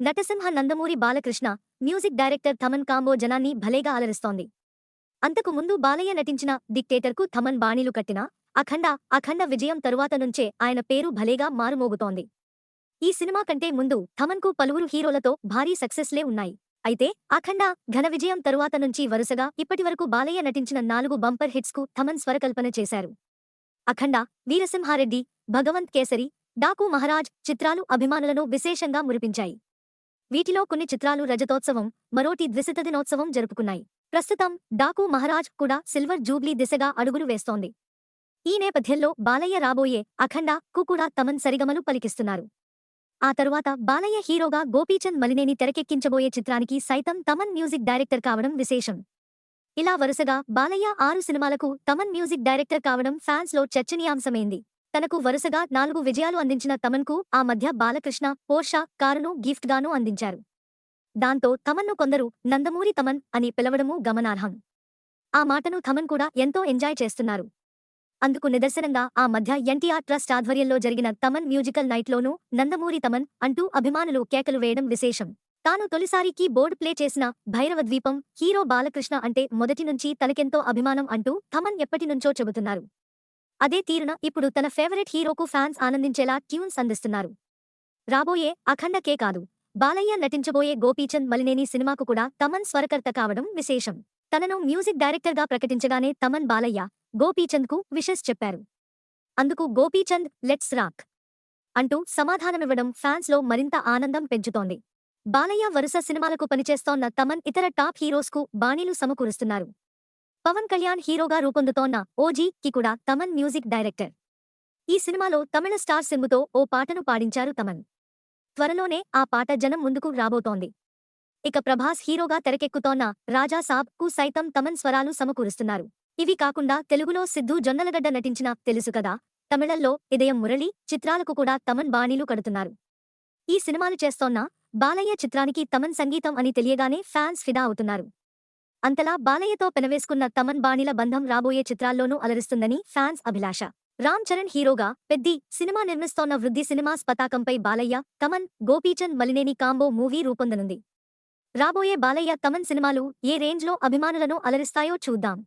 నటసింహ Nandamuri Balakrishna music director Thaman combo జనాన్ని భలేగా అలరిస్తోంది. అంతకు ముందు బాలయ్య నటించిన డిక్టేటర్కు థమన్ బాణీలు కట్టిన అఖండ అఖండ విజయం తరువాత నుంచే ఆయన పేరు భలేగా మారుమోగుతోంది. ఈ సినిమా కంటే ముందు థమన్కు పలువురు హీరోలతో భారీ సక్సెస్లే ఉన్నాయి. అయితే అఖండ ఘన విజయం తరువాత నుంచి వరుసగా ఇప్పటివరకు బాలయ్య నటించిన నాలుగు బంపర్ హిట్స్కు థమన్ స్వరకల్పన చేశారు. అఖండ వీరసింహారెడ్డి భగవంత్ కేసరి డాకు మహారాజ్ చిత్రాలు అభిమానులను విశేషంగా మురిపించాయి. వీటిలో కొన్ని చిత్రాలు రజతోత్సవం మరోటి ద్విశత దినోత్సవం జరుపుకున్నాయి. ప్రస్తుతం డాకు మహారాజ్ కూడా సిల్వర్ జూబ్లీ దిశగా అడుగులు వేస్తోంది. ఈ నేపథ్యంలో బాలయ్య రాబోయే అఖండ కు కూడా తమన్ సరిగమలు పలికిస్తున్నారు. ఆ తరువాత బాలయ్య హీరోగా గోపీచంద్ మలినేని తెరకెక్కించబోయే చిత్రానికి సైతం తమన్ మ్యూజిక్ డైరెక్టర్ కావడం విశేషం. ఇలా వరుసగా బాలయ్య ఆరు సినిమాలకు తమన్ మ్యూజిక్ డైరెక్టర్ కావడం ఫ్యాన్స్లో చర్చనీయాంశమైంది. తనకు వరుసగా నాలుగు విజయాలు అందించిన తమన్కు ఆ మధ్య బాలకృష్ణ పోర్షా కారును గిఫ్ట్గానూ అందించారు. దాంతో తమన్ను కొందరు నందమూరి తమన్ అని పిలవడమూ గమనార్హం. ఆ మాటను తమన్ కూడా ఎంతో ఎంజాయ్ చేస్తున్నారు. అందుకు నిదర్శనంగా ఆ మధ్య ఎన్టీఆర్ ట్రస్ట్ ఆధ్వర్యంలో జరిగిన తమన్ మ్యూజికల్ నైట్లోనూ నందమూరి తమన్ అంటూ అభిమానులు కేకలు వేయడం విశేషం. తాను తొలిసారి కీ బోర్డ్ ప్లే చేసిన భైరవ ద్వీపం హీరో బాలకృష్ణ అంటే మొదటి నుంచి తనకెంతో అభిమానం అంటూ థమన్ ఎప్పటినుంచో చెబుతున్నారు. అదే తీరున ఇప్పుడు తన ఫేవరెట్ హీరోకు ఫ్యాన్స్ ఆనందించేలా ట్యూన్స్ అందిస్తున్నారు రాబోయే అఖండకే కాదు. బాలయ్య నటించబోయే గోపీచంద్ మలినేని సినిమాకు కూడా తమన్ స్వరకర్త కావడం విశేషం. తనను మ్యూజిక్ డైరెక్టర్గా ప్రకటించగానే తమన్ బాలయ్య గోపీచంద్కు విషెస్ చెప్పారు. అందుకు గోపీచంద్ లెట్స్ రాక్! అంటూ సమాధానమివ్వడం ఫ్యాన్స్లో మరింత ఆనందం పెంచుతోంది. బాలయ్య వరుస సినిమాలకు పనిచేస్తోన్న తమన్ ఇతర టాప్ హీరోస్కు బాణీలు సమకూరుస్తున్నారు. పవన్ కళ్యాణ్ హీరోగా రూపొందుతోన్న ఓజీ కి కూడా తమన్ మ్యూజిక్ డైరెక్టర్. ఈ సినిమాలో తమిళ స్టార్ సిమ్ముతో ఓ పాటను పాడించారు తమన్. త్వరలోనే ఆ పాట జనం ముందుకు రాబోతోంది. ఇక ప్రభాస్ హీరోగా తెరకెక్కుతోన్న రాజా సాబ్కు సైతం తమన్ స్వరాలు సమకూరుస్తున్నారు. ఇవి కాకుండా తెలుగులో సిద్ధు జొన్నలగడ్డ నటించిన తెలుసు కదా తమిళంలో ఇదయం మురళి చిత్రాలకు కూడా తమన్ బాణీలు కడుతున్నారు. ఈ సినిమాలు చేస్తోన్న బాలయ్య చిత్రానికి తమన్ సంగీతం అని తెలియగానే ఫ్యాన్స్ ఫిదా అవుతున్నారు. అంతలా బాలయ్యతో పెనవేసుకున్న తమన్ బాణిల బంధం రాబోయే చిత్రాల్లోనూ అలరిస్తుందని ఫ్యాన్స్ అభిలాష. రామ్ చరణ్ హీరోగా పెద్ది సినిమా నిర్మిస్తోన్న వృద్ధి సినిమాస్ పతాకంపై బాలయ్య తమన్ గోపీచంద్ మలినేని కాంబో మూవీ రూపొందనుంది. రాబోయే బాలయ్య తమన్ సినిమాలు ఏ రేంజ్లో అభిమానులను అలరిస్తాయో చూద్దాం.